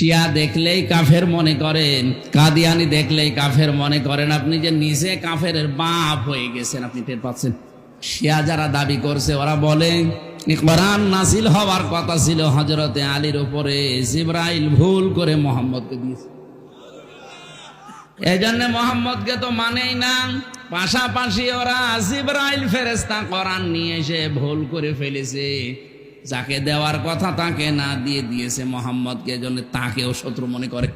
শিয়া দেখলেই কাফের মনে করেন, কাদিয়ানি দেখলেই কাফের মনে করেন, আপনি যে নিজে কাফের বাপ হয়ে গেছেন, আপনি টের পাচ্ছেন। শিয়া যারা দাবি করছে, ওরা বলে কোরআন নাসিল হওয়ার কথা ছিল হজরতে আলীর উপরে জিব্রাইল ভুল করে মোহাম্মদকে দিয়েছে। এই জন্য মোহাম্মদকে তো মানেই না। পাশাপাশি ওরা জিব্রাইল ফেরেস্তা কোরআন নিয়ে এসে ভুল করে ফেলেছে। যাকে দেওয়ার কথা তাকে না দিয়ে দিয়েছে মোহাম্মদকে জন্য তাকেও শত্রু মনে করে।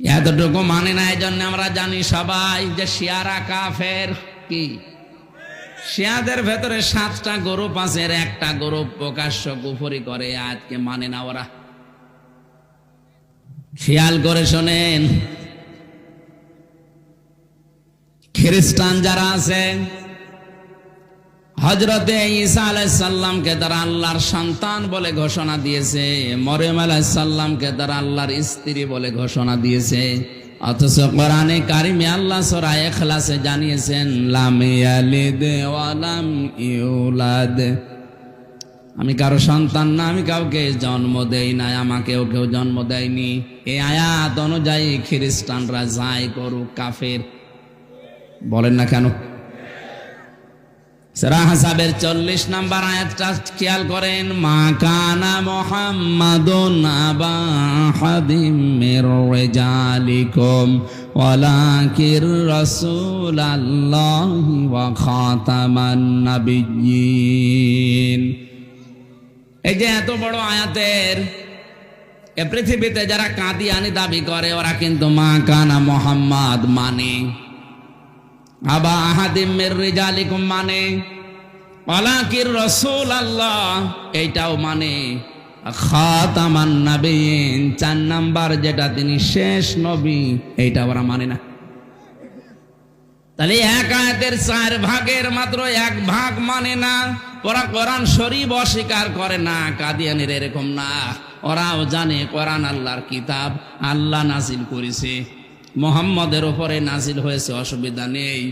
এতটুকু মানে না এই জন্য আমরা জানি সবাই যে শিয়ারা কাফের কি? শিয়াদের ভেতরে সাতটা গ্রুপ আছে একটা গ্রুপ প্রকাশ্য কুফরি করে, আজকে মানে না ওরা। খেয়াল করে শোনেন, খ্রিস্টান যারা আছে হজরতে ঈসা আলাইসাল্লামকে তারা আল্লাহর সন্তান বলে ঘোষণা দিয়েছে। মরিয়ম আলাইসাল্লামকে তারা আল্লাহর স্ত্রী বলে ঘোষণা দিয়েছে। অথচ কোরআনে কারিমে আল্লাহ সরা এখলাসে জানিয়েছেন, লাম ইয়ালিদ ওয়ালাম ইউলাদ। আমি কারও সন্তান না, আমি কাউকে জন্ম দেই নাই, আমাকেও কেউ জন্ম দেয়নি। এই আয়াত অনুযায়ী খ্রিস্টানরা যাই করুক কাফের। বলেন না কেন? সেরা হাসাবের চল্লিশ নাম্বার আয়াতটা খেয়াল করেন, মা কানা মোহাম্মদুন আবা মির রিজালিকুম, ওয়ালাকির খাতামান নাবিয়্যিন। এই যে এত বড় আয়াতের, এ পৃথিবীতে যারা কাদিয়ানি দাবি করে, ওরা কিন্তু মা কানা মোহাম্মদ মানে আবা আহাদিম মির রিজালিকুম মানে? পালাকির রসুল আল্লাহ এইটাও মানে খাতামান নাবিয়িন, চার নাম্বার যেটা তিনি শেষ নবী, এইটা ওরা মানে না। তাহলে এক আয়াতের চার ভাগের মাত্র এক ভাগ মানে না। ওরা কোরআন শরীফ অস্বীকার করে না, কাদিয়ানের এরকম না। ওরাও জানে কোরআন আল্লাহর কিতাব, আল্লাহ নাজিল করেছে। মোহাম্মদের ওপরে নাজিল হয়েছে অসুবিধা নেই।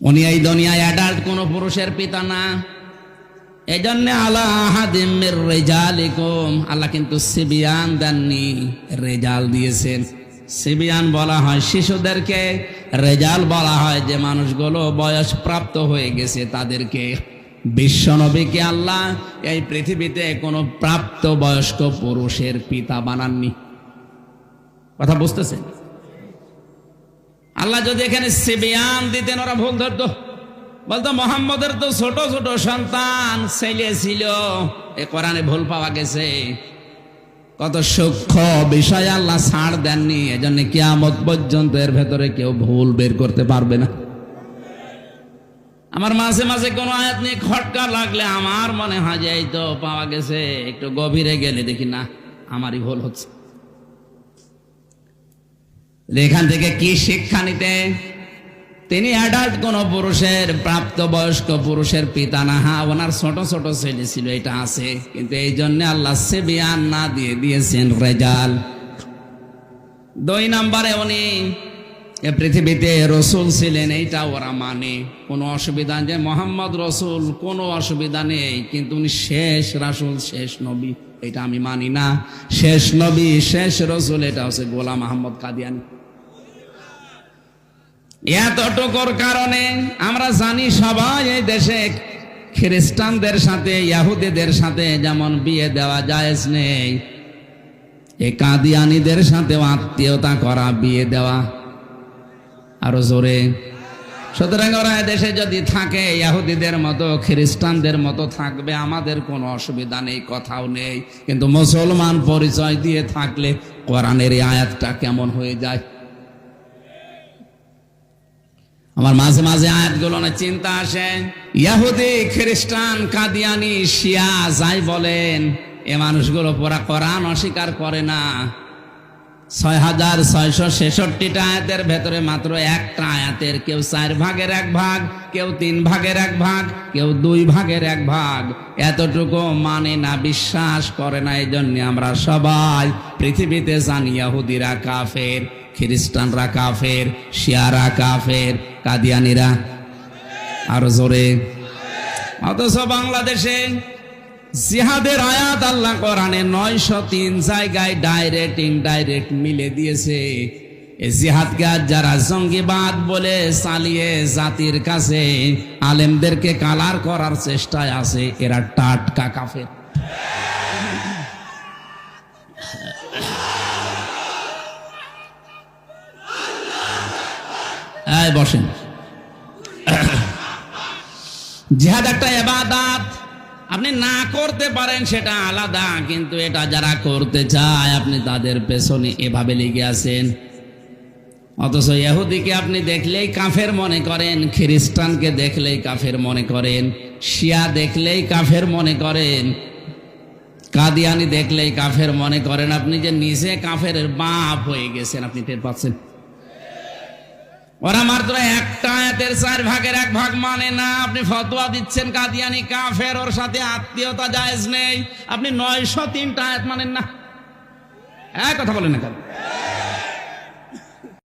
উনি এই দুনিয়ায় অ্যাডাল্ট কোন পুরুষের পিতা না। এই জন্য আল্লাহ কিন্তু সিবিয়ান দেননি, রেজাল দিয়েছেন। সিবিয়ান বলা হয় শিশুদেরকে, রেজাল বলা হয় যে মানুষগুলো বয়স প্রাপ্ত হয়ে গেছে তাদেরকে। বিশ্বনবীকে আল্লাহ এই পৃথিবীতে কোনো প্রাপ্ত বয়স্ক পুরুষের পিতা বানাননি। কথা বুঝতেছেন? আল্লাহ যদি এখানে সিবিয়ান দিতেন, ওরা ভুল ধরতো। বলতো, মোহাম্মদের তো ছোট ছোট সন্তান, ছেলে ছিল। এ কোরআনে ভুল পাওয়া গেছে। কত সূক্ষ্ম বিষয় আল্লাহ ছাড় দেননি। এজন্য কিয়ামত পর্যন্ত এর ভেতরে কেউ ভুল বের করতে পারবে না। আমার মাঝে মাঝে কোনো আয়াত নিয়ে খটকা লাগলে আমার মনে হয় যে, এই তো পাওয়া গেছে, একটু গভীরে গেলে দেখি না, আমারই ভুল হচ্ছে। এখান থেকে কি শিক্ষা নিতে? তিনি অ্যাডাল্ট কোন পুরুষের প্রাপ্ত বয়স্ক পুরুষের পিতা না হা ওনার ছোট ছোট ছেলে ছিল, এটা আছে। কিন্তু এই জন্য আল্লাহ সে বিয়ান না দিয়ে দিয়েছেন রেজাল। দুই নম্বরে উনি এ পৃথিবীতে রসুল ছিলেন, এইটা ওরা মানে। কোনো অসুবিধা যে মোহাম্মদ রসুল, কোনো অসুবিধা নেই। কিন্তু উনি শেষ রাসুল, শেষ নবী, এটা আমি মানি না। শেষ নবী, শেষ রসুল, এটা হচ্ছে গোলাম আহমদ কাদিয়ানি। এতটুকুর কারণে আমরা জানি সবাই এই দেশে খ্রিস্টানদের সাথে, ইয়াহুদিদের সাথে যেমন বিয়ে দেওয়া জায়েজ নেই এই কাদিয়ানিদের সাথেও আত্মীয়তা করা, বিয়ে দেওয়া আরও জোরে। সুতরাং ওরা দেশে যদি থাকে, ইয়াহুদিদের মতো, খ্রিস্টানদের মতো থাকবে, আমাদের কোনো অসুবিধা নেই, কথাও নেই। কিন্তু মুসলমান পরিচয় দিয়ে থাকলে কোরআনের আয়াতটা কেমন হয়ে যায়? আমার মাঝে মাঝে আয়াতগুলো না চিন্তা আসে। ইয়াহুদি, খ্রিস্টান, কাদিয়ানি, শিয়া, যাই বলেন, এ মানুষগুলো পুরা কোরআন অস্বীকার করে না। ছয় হাজার ছয়শো ছেষট্টিটা আয়াতের ভেতরে মাত্র একটা আয়াতের কেউ চার ভাগের এক ভাগ, কেউ তিন ভাগের এক ভাগ, কেউ দুই ভাগের এক ভাগ। এতটুকু মানে না বিশ্বাস করে না এই জন্য আমরা সবাই পৃথিবীতে জানি ইয়াহুদিরা কাফের, খ্রিস্টানরা কাফের, শিয়ারা কাফের, কাদিয়ানিরা। আরও জোরে। অথচ বাংলাদেশে জিহাদের আয়াত আল্লাহ কোরআনে নয়শো তিন জায়গায় ডাইরেক্ট ইনডাইরেক্ট মিলে দিয়েছে। জিহাদকে যারা জঙ্গিবাদ বলে চালিয়ে জাতির কাছে আলেমদেরকে কালার করার চেষ্টায় আছে, এরা টাটকা কাফের। বসেন। জিহাদ একটা এবাদাত। আপনি না করতে পারেন সেটা আলাদা, কিন্তু এটা যারা করতে চায়, আপনি তাদের পেছনে এভাবে লেগে আছেন। অথচ ইহুদিকে আপনি দেখলেই কাফের মনে করেন, খ্রিস্টানকে দেখলেই কাফের মনে করেন, শিয়া দেখলেই কাফের মনে করেন, কাদিয়ানি দেখলেই কাফের মনে করেন। আপনি যে নিজে কাফের বাপ হয়ে গেছেন, আপনি টের পাচ্ছেন। ওরা মাত্র একটা আয়াতের চার ভাগের এক ভাগ মানে না। আপনি ফতোয়া দিচ্ছেন কাদিয়ানি কাফের, ওর সাথে আত্মীয়তা জায়েজ নেই। আপনি নয়শো তিনটা আয়াত মানেন না। এক কথা বলেন না কেন?